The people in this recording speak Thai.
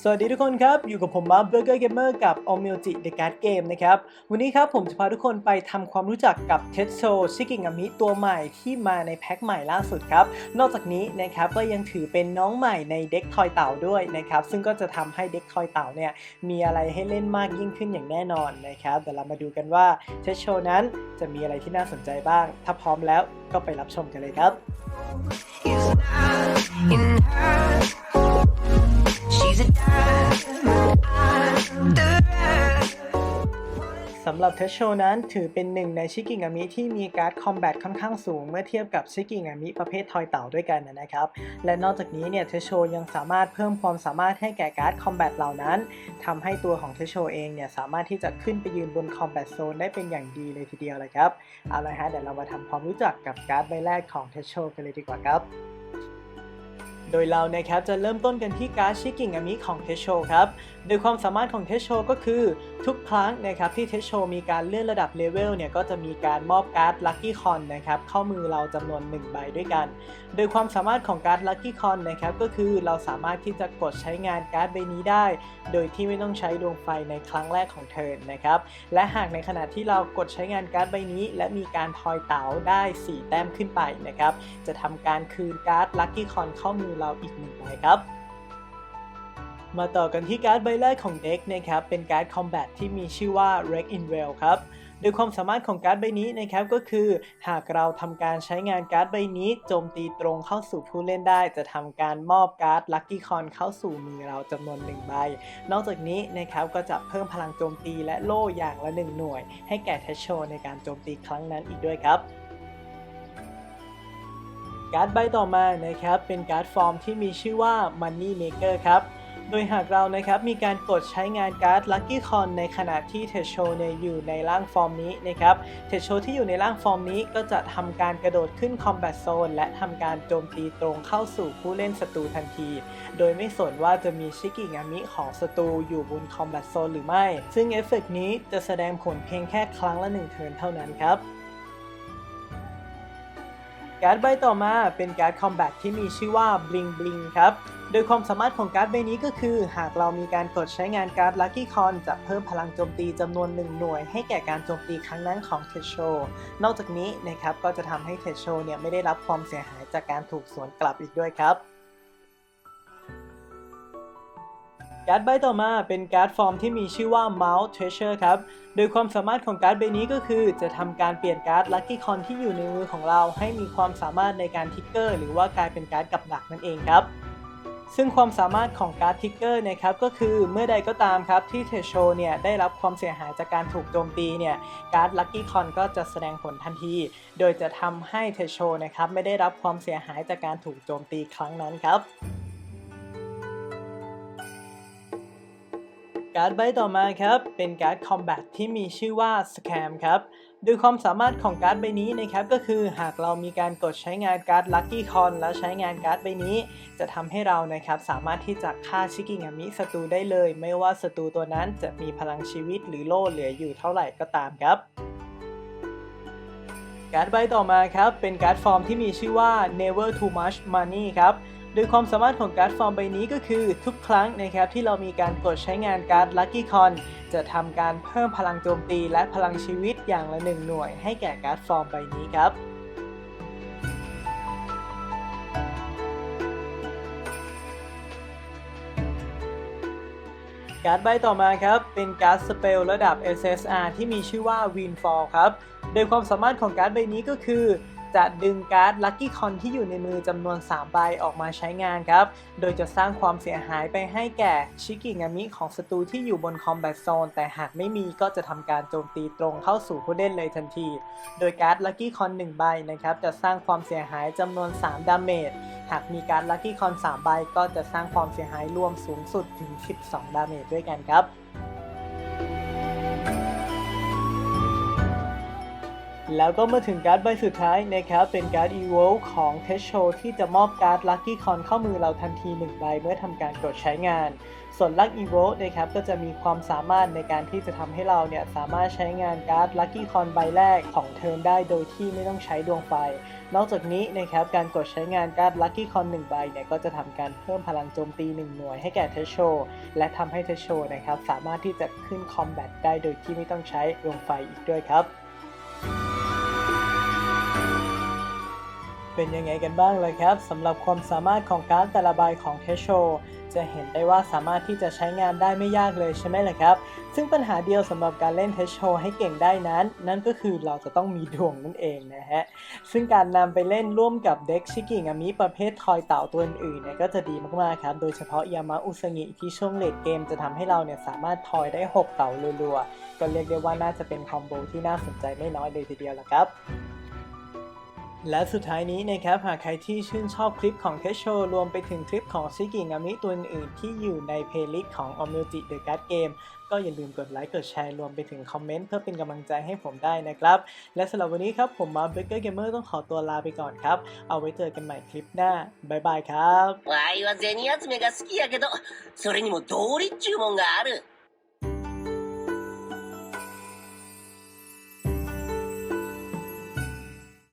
สวัสดีทุกคนครับ อยู่กับผมมาเบอร์เกอร์เกมเมอร์กับ o m i o j i The Card Game นะครับ วันนี้ครับผมจะพาทุกคนไปทำความรู้จักกับ t e t s o Shikigami ตัวใหม่ที่มาในแพ็คใหม่ล่าสุดครับ นอกจากนี้นะครับก็ยังถือเป็นน้องใหม่ในเด็กทอยเต่าด้วยนะครับ ซึ่งก็จะทำให้เด็กทอยเต่าเนี่ยมีอะไรให้เล่นมากยิ่งขึ้นอย่างแน่นอนนะครับเดี๋ยวเรามาดูกันว่า t e t s o นั้นจะมีอะไรที่น่าสนใจบ้าง ถ้าพร้อมแล้วก็ไปรับชมกันเลยครับ สำหรับเทชโชนั้นถือเป็นหนึ่งในชิกิงามิที่มีการ์ดคอมแบทค่อนข้างสูงเมื่อเทียบกับชิกิงามิประเภททอยเต่าด้วยกันนะครับ และนอกจากนี้เนี่ยเทชโชยังสามารถเพิ่มความสามารถให้แก่การ์ดคอมแบทเหล่านั้นทำให้ตัวของเทชโชเองเนี่ยสามารถที่จะขึ้นไปยืนบนคอมแบทโซนได้เป็นอย่างดีเลยทีเดียวเลยครับ เอาละฮะเดี๋ยวเรามาทำความรู้จักกับการ์ดใบแรกของเทชโชกันเลยดีกว่าครับ โดยเรานะครับจะเริ่มต้นกันที่การ์ดชิกิงามิของเทชโชครับ โดยความสามารถของเทชโชก็คือ ทุกครั้งนะครับที่เทชโชมีการเลื่อนระดับเลเวลเนี่ยก็จะมีการมอบการ์ดลัคกี้คอนนะครับเข้ามือเราจำนวน 1 ใบด้วยกัน โดยความสามารถของการ์ดลัคกี้คอนนะครับก็คือเราสามารถที่จะกดใช้งานการ์ดใบนี้ได้ โดยที่ไม่ต้องใช้ดวงไฟในครั้งแรกของเทิร์นนะครับและหากในขณะที่เรากดใช้งานการ์ดใบนี้ และมีการทอยเต๋าได้ 4 แต้มขึ้นไปนะครับจะทำการคืนการ์ดลัคกี้คอนเข้ามือเราอีกหนึ่งใบครับ มาต่อกันที่การ์ดใบแรกของเด็กนะครับ เป็นการ์ดคอมแบทที่มีชื่อว่า r e c in w e l l ครับโดยความสามารถของการ์ดใบนี้นะครับก็คือ หากเราทำการใช้งานการ์ดใบนี้ โจมตีตรงเข้าสู่ผู้เล่นได้ จะทำการมอบการ์ดลัคกี้คอนเข้าสู่มือเราจำนวนหนึ่งใบ นอกจากนี้นะครับก็จะเพิ่มพลังโจมตีและโล่อย่างละหนึ่งหน่วย ให้แก่เทชโชในการโจมตีครั้งนั้นอีกด้วยครับการ์ดใบต่อมานะครับเป็นการ์ดฟอร์มที่มีชื่อว่า Money Maker ครับ โดยหากเรานะครับมีการกดใช้งานการ์ด Lucky Con ในขณะที่เทชโชเนี่ยอยู่ในร่างฟอร์มนี้นะครับเทชโชที่อยู่ในร่างฟอร์มนี้ก็จะทำการกระโดดขึ้น Combat Zone และทำการโจมตีตรงเข้าสู่ผู้เล่นศัตรูทันที โดยไม่สนว่าจะมีชิกิงามิของศัตรูอยู่บน Combat Zone หรือไม่ ซึ่งเอฟเฟกต์นี้จะแสดงผลเพียงแค่ครั้งละ1เทิร์นเท่านั้นครับการ์ดใบต่อมาเป็นการ์ดคอมแบทที่มีชื่อว่า Bling Bling ครับ โดยความสามารถของการ์ดใบนี้ก็คือ หากเรามีการกดใช้งานการ์ด Lucky Con จะเพิ่มพลังโจมตีจำนวน 1 หน่วย ให้แก่การโจมตีครั้งนั้นของเทชโช นอกจากนี้นะครับก็จะทำให้เทชโชเนี่ยไม่ได้รับความเสียหายจากการถูกสวนกลับอีกด้วยครับการ์ดใบต่อมาเป็นการ์ดฟอร์มที่มีชื่อว่า Mouse Treasure ครับ โดยความสามารถของการ์ดใบนี้ก็คือ จะทำการเปลี่ยนการ์ด Lucky Con ที่อยู่ในมือของเราให้มีความสามารถในการทิกเกอร์ หรือว่ากลายเป็นการ์ดกับดักนั่นเองครับ ซึ่งความสามารถของการ์ดทิกเกอร์นะครับก็คือเมื่อใดก็ตามครับที่เทชโชเนี่ยได้รับความเสียหายจากการถูกโจมตีเนี่ยการ์ด Lucky Con ก็จะแสดงผลทันที โดยจะทำให้เทชโชนะครับไม่ได้รับความเสียหายจากการถูกโจมตีครั้งนั้นครับการ์ดใบต่อมาครับเป็นการ์ดคอมแบทที่มีชื่อว่า Scam ครับ โดยความสามารถของการ์ดใบนี้นะครับก็คือหากเรามีการกดใช้งานการ์ด Lucky Con แล้วใช้งานการ์ดใบนี้ จะทำให้เรานะครับสามารถที่จะฆ่าชิกิงามิศัตรูได้เลย ไม่ว่าศัตรูตัวนั้นจะมีพลังชีวิตหรือโล่เหลืออยู่เท่าไหร่ก็ตามครับการ์ดใบต่อมาครับเป็นการ์ดฟอร์มที่มีชื่อว่า Never Too Much Money ครับ โดยความสามารถของการ์ดฟอร์มใบนี้ก็คือทุกครั้งนะครับที่เรามีการกดใช้งานการ์ด Lucky Con จะทำการเพิ่มพลังโจมตีและพลังชีวิตอย่างละหนึ่งหน่วยให้แก่การ์ดฟอร์มใบนี้ครับการ์ดใบต่อมาครับ เป็นการ์ดสเปลระดับ SSR ที่มีชื่อว่า Windfall ครับ โดยความสามารถของการ์ดใบนี้ก็คือ จะดึงการ์ด Lucky Con ที่อยู่ในมือจำนวน 3 ใบออกมาใช้งานครับ โดยจะสร้างความเสียหายไปให้แก่ชิกิงามิของศัตรูที่อยู่บน Combat Zone แต่หากไม่มีก็จะทำการโจมตีตรงเข้าสู่ผู้เล่นเลยทันที โดยการ์ด Lucky Con 1ใบนะครับจะสร้างความเสียหายจำนวน 3 ดาเมจ หากมีการ Lucky Con 3ใบก็จะสร้างความเสียหายรวมสูงสุดถึง 12 ดาเมจด้วยกันครับ แล้วก็มาถึงการ์ดใบสุดท้ายนะครับ เป็นการ์ด Evolve ของเทชโชที่จะมอบการ์ด Lucky Con เข้ามือเราทันที 1 ใบเมื่อทำการกดใช้งาน ส่วน Luck Evolve นะครับก็จะมีความสามารถในการที่จะทำให้เราเนี่ยสามารถใช้งานการ์ด Lucky Con ใบแรกของเทิร์นได้โดยที่ไม่ต้องใช้ดวงไฟ นอกจากนี้นะครับการกดใช้งานการ์ด Lucky Con 1 ใบเนี่ยก็จะทำการเพิ่มพลังโจมตี 1 หน่วยให้แก่เทชโชและทำให้เทชโชนะครับสามารถที่จะขึ้นคอมแบทได้โดยที่ไม่ต้องใช้ดวงไฟอีกด้วยครับ เป็นยังไงกันบ้างเลยครับสำหรับความสามารถของการ์ดแต่ละใบของเทชโชจะเห็นได้ว่าสามารถที่จะใช้งานได้ไม่ยากเลยใช่ไหมล่ะครับ ซึ่งปัญหาเดียวสำหรับการเล่นเทชโชให้เก่งได้นั้น นั่นก็คือเราจะต้องมีดวงนั่นเองนะฮะ ซึ่งการนำไปเล่นร่วมกับเด็กชิกิงามิประเภททอยเต่าตัวอื่นๆเนี่ยก็จะดีมากๆครับ โดยเฉพาะยามาอุสงิที่ช่วงเลดเกมจะทำให้เราเนี่ยสามารถทอยได้ 6 เต่ารัวๆ ก็เรียกได้ว่าน่าจะเป็นคอมโบที่น่าสนใจไม่น้อยเลยทีเดียวละครับ และสุดท้ายนี้นะครับ หากใครที่ชื่นชอบคลิปของเทชโชรวมไปถึงคลิปของซิกิงามิตัวอื่นๆที่อยู่ในเพลย์ลิสต์ของ o m u j i The Card Game ก็อย่าลืมกดไลค์กดแชร์รวมไปถึงคอมเมนต์เพื่อเป็นกำลังใจให้ผมได้นะครับ และสำหรับวันนี้ครับ ผมมา b r e a k e r Gamer ต้องขอตัวลาไปก่อนครับ เอาไว้เจอกันใหม่คลิปหน้า บ๊ายบายครับ わいは銭集めが好きやけど、それにも道理っちゅうもんがある。